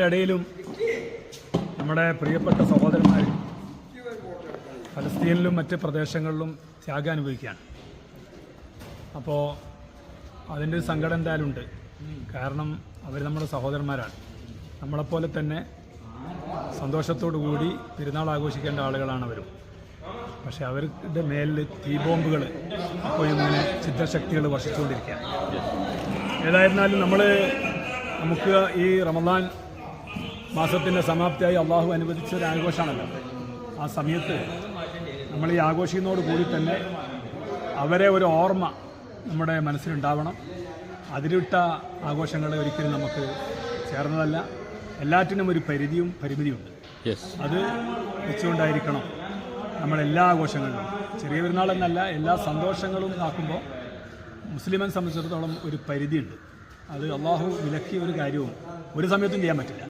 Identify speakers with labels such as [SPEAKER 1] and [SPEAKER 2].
[SPEAKER 1] ഇടയിലും നമ്മുടെ പ്രിയപ്പെട്ട സഹോദരന്മാർ ഫലസ്തീനിലും മറ്റ് പ്രദേശങ്ങളിലും ത്യാഗം അനുഭവിക്കുകയാണ്. അപ്പോൾ അതിന്റെ ഒരു സങ്കടം എന്തായാലും ഉണ്ട്. കാരണം അവർ നമ്മുടെ സഹോദരന്മാരാണ്. നമ്മളെപ്പോലെ തന്നെ സന്തോഷത്തോടു കൂടി പെരുന്നാൾ ആഘോഷിക്കേണ്ട ആളുകളാണ് അവരും. പക്ഷെ അവരുടെ മേലിൽ തീബോംബുകൾ അപ്പോൾ ഇങ്ങനെ ചിത്രശക്തികൾ വർഷിച്ചുകൊണ്ടിരിക്കുകയാണ്. ഏതായിരുന്നാലും നമ്മൾ നമുക്ക് ഈ റമദാൻ മാസത്തിന്റെ സമാപ്തിയായി അള്ളാഹു അനുവദിച്ച ഒരു ആഘോഷമാണല്ലോ. ആ സമയത്ത് നമ്മൾ ഈ ആഘോഷിക്കുന്നതോട് കൂടി തന്നെ അവരെ ഒരു ഓർമ്മ നമ്മുടെ മനസ്സിലുണ്ടാവണം. അതിലിട്ട ആഘോഷങ്ങൾ ഒരിക്കലും നമുക്ക് ചേർന്നതല്ല. എല്ലാറ്റിനും ഒരു പരിധിയും പരിമിതിയുണ്ട്. അത് വെച്ചുകൊണ്ടായിരിക്കണം നമ്മൾ എല്ലാ ആഘോഷങ്ങളിലും. ചെറിയ പെരുന്നാളെന്നല്ല എല്ലാ സന്തോഷങ്ങളും ആക്കുമ്പോൾ മുസ്ലിമെ സംബന്ധിച്ചിടത്തോളം ഒരു പരിധിയുണ്ട്. അത് അള്ളാഹു വിലക്കിയ ഒരു കാര്യവും ഒരു സമയത്തും ചെയ്യാൻ പറ്റില്ല.